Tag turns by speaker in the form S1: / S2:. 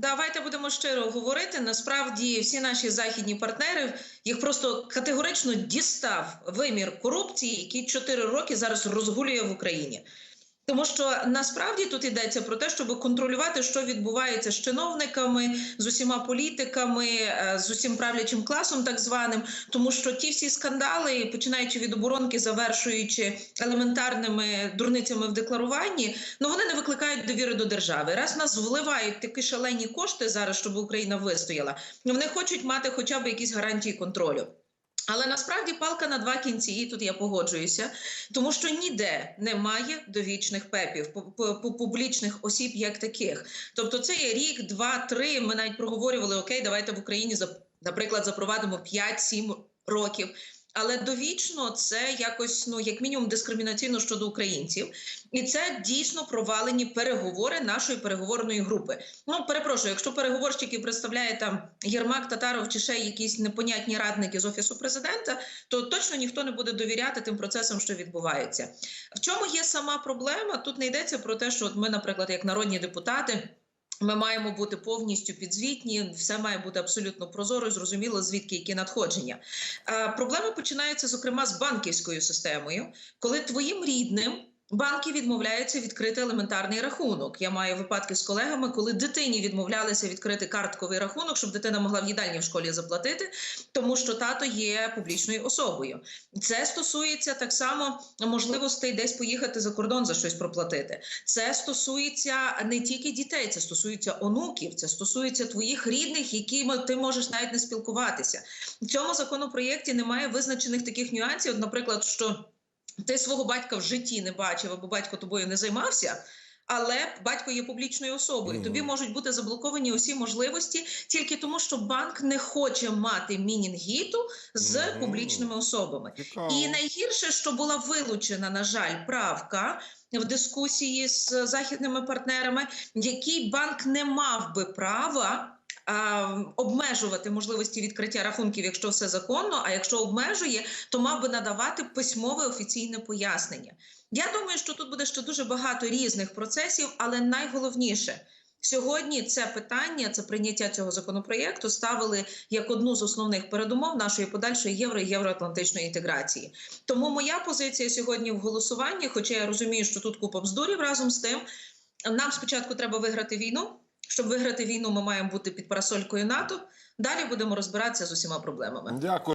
S1: Давайте будемо щиро говорити. Насправді, всі наші західні партнери їх просто категорично дістав вимір корупції, який 4 роки зараз розгулює в Україні. Тому що насправді тут йдеться про те, щоб контролювати, що відбувається з чиновниками, з усіма політиками, е, з усім правлячим класом, так званим, тому що ті всі скандали, починаючи від оборонки, завершуючи елементарними дурницями в декларуванні, ну вони не викликають довіри до держави. Раз нас вливають такі шалені кошти зараз, щоб Україна вистояла, вони хочуть мати хоча б якісь гарантії контролю. Але насправді палка на два кінці, і тут я погоджуюся, тому що ніде немає довічних пепів, пу- пу- пу- публічних осіб як таких. Тобто, це є рік, два, три. Ми навіть проговорювали: окей, давайте в Україні наприклад запровадимо 5-7 років. Але довічно це якось ну як мінімум дискримінаційно щодо українців, і це дійсно провалені переговори нашої переговорної групи. Ну перепрошую, якщо переговорщики представляє там Єрмак, Татаров чи ще якісь непонятні радники з офісу президента, то точно ніхто не буде довіряти тим процесам, що відбуваються. В чому є сама проблема? Тут не йдеться про те, що от ми, наприклад, як народні депутати. Ми маємо бути повністю підзвітні, все має бути абсолютно прозоро, і зрозуміло, звідки які надходження. Проблема проблеми починаються, зокрема, з банківською системою, коли твоїм рідним. Банки відмовляються відкрити елементарний рахунок. Я маю випадки з колегами, коли дитині відмовлялися відкрити картковий рахунок, щоб дитина могла в їдальні в школі заплатити, тому що тато є публічною особою. Це стосується так само можливостей десь поїхати за кордон за щось проплатити. Це стосується не тільки дітей, це стосується онуків, це стосується твоїх рідних, якими ти можеш навіть не спілкуватися. В цьому законопроєкті немає визначених таких нюансів, наприклад, що ти свого батька в житті не бачив, або батько тобою не займався. Але батько є публічною особою. Тобі можуть бути заблоковані усі можливості тільки тому, що банк не хоче мати мінінгіту з публічними особами. І найгірше, що була вилучена, на жаль, правка в дискусії з західними партнерами, який банк не мав би права. А, Обмежувати можливості відкриття рахунків, якщо все законно. А якщо обмежує, то мав би надавати письмове офіційне пояснення. Я думаю, що тут буде ще дуже багато різних процесів, але найголовніше сьогодні це питання, це прийняття цього законопроєкту ставили як одну з основних передумов нашої подальшої євро і євроатлантичної інтеграції. Тому моя позиція сьогодні в голосуванні, хоча я розумію, що тут купа бздурів разом з тим, нам спочатку треба виграти війну. Щоб виграти війну, ми маємо бути під парасолькою НАТО. Далі будемо розбиратися з усіма проблемами.
S2: Дякую.